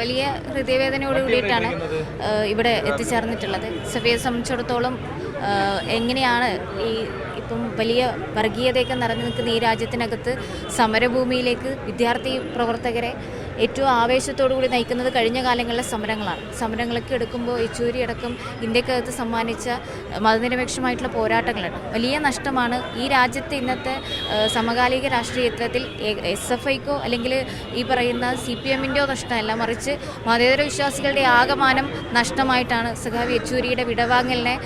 വലിയ ഹൃദയവേദനയോട് കൂടിയിട്ടാണ് ഇവിടെ എത്തിച്ചേർന്നിട്ടുള്ളത്. സഫിയെ സംബന്ധിച്ചിടത്തോളം എങ്ങനെയാണ് ഈ ഇപ്പം വലിയ വർഗീയതയൊക്കെ നിറഞ്ഞു നിൽക്കുന്ന ഈ രാജ്യത്തിനകത്ത് സമരഭൂമിയിലേക്ക് വിദ്യാർത്ഥി പ്രവർത്തകരെ ഏറ്റവും ആവേശത്തോടു കൂടി നയിക്കുന്നത് കഴിഞ്ഞ കാലങ്ങളിലെ സമരങ്ങളാണ്. സമരങ്ങളൊക്കെ എടുക്കുമ്പോൾ യെച്ചൂരി അടക്കം ഇന്ത്യക്കകത്ത് സമ്മാനിച്ച മതനിരപേക്ഷമായിട്ടുള്ള പോരാട്ടങ്ങളാണ്. വലിയ നഷ്ടമാണ് ഈ രാജ്യത്തെ ഇന്നത്തെ സമകാലിക രാഷ്ട്രീയത്തിൽ എസ് എഫ് ഐക്കോ അല്ലെങ്കിൽ ഈ പറയുന്ന സി പി എമ്മിന്റെയോ നഷ്ടമല്ല മറിച്ച് മതേതര വിശ്വാസികളുടെ ആകമാനം നഷ്ടമായിട്ടാണ് സഖാവ് യെച്ചൂരിയുടെ വിടവാങ്ങലിനെ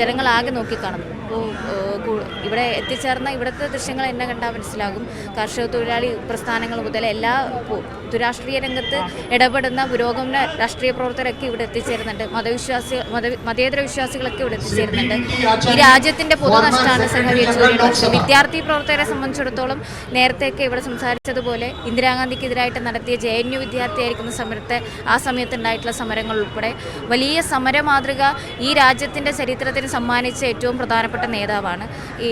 ജനങ്ങളാകെ നോക്കിക്കാണുന്നത്. അപ്പോൾ ഇവിടെ എത്തിച്ചേർന്ന ഇവിടുത്തെ ദൃശ്യങ്ങൾ എന്നെ കണ്ടാൽ മനസ്സിലാകും. കർഷക തൊഴിലാളി പ്രസ്ഥാനങ്ങൾ മുതൽ എല്ലാ രാഷ്ട്രീയ രംഗത്ത് ഇടപെടുന്ന പുരോഗമന രാഷ്ട്രീയ പ്രവർത്തകരൊക്കെ ഇവിടെ എത്തിച്ചേരുന്നുണ്ട്. മതവിശ്വാസി മത മതേതര വിശ്വാസികളൊക്കെ ഇവിടെ എത്തിച്ചേരുന്നുണ്ട്. ഈ രാജ്യത്തിന്റെ പൊതു നഷ്ടമാണ് സഖാവ് യെച്ചൂരിയുടെ വിദ്യാർത്ഥി പ്രവർത്തകരെ സംബന്ധിച്ചിടത്തോളം നേരത്തെയൊക്കെ ഇവിടെ സംസാരിച്ചതുപോലെ ഇന്ദിരാഗാന്ധിക്കെതിരായിട്ട് നടത്തിയ ജെ എൻ യു വിദ്യാർത്ഥിയായിരിക്കുന്ന സമരത്തെ ആ സമയത്ത് ഉണ്ടായിട്ടുള്ള സമരങ്ങൾ ഉൾപ്പെടെ വലിയ സമര മാതൃക ഈ രാജ്യത്തിന്റെ ചരിത്രത്തിന് സമ്മാനിച്ച ഏറ്റവും പ്രധാനപ്പെട്ട നേതാവാണ്. ഈ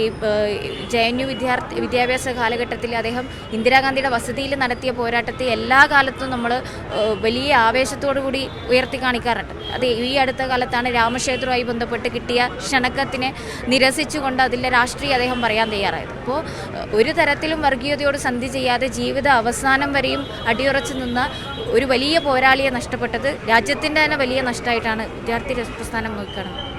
ജെ എൻ യു വിദ്യാർത്ഥി വിദ്യാഭ്യാസ കാലഘട്ടത്തിൽ അദ്ദേഹം ഇന്ദിരാഗാന്ധിയുടെ വസതിയിൽ നടത്തിയ പോരാട്ടത്തെ എല്ലാ കാലത്തും നമ്മൾ വലിയ ആവേശത്തോടു കൂടി ഉയർത്തി കാണിക്കാറുണ്ട്. അത് ഈ അടുത്ത കാലത്താണ് രാമക്ഷേത്രവുമായി ബന്ധപ്പെട്ട് കിട്ടിയ ക്ഷണക്കത്തിനെ നിരസിച്ചുകൊണ്ട് അതിലെ രാഷ്ട്രീയം അദ്ദേഹം പറയാൻ തയ്യാറായത്. അപ്പോൾ ഒരു തരത്തിലും വർഗീയതയോട് സന്ധി ചെയ്യാതെ ജീവിത അവസാനം വരെയും അടിയുറച്ചു നിന്ന ഒരു വലിയ പോരാളിയെ നഷ്ടപ്പെട്ടത് രാജ്യത്തിന്റെ തന്നെ വലിയ നഷ്ടമായിട്ടാണ് വിദ്യാർത്ഥി പ്രസ്ഥാനം നോക്കിക്കാണുന്നത്.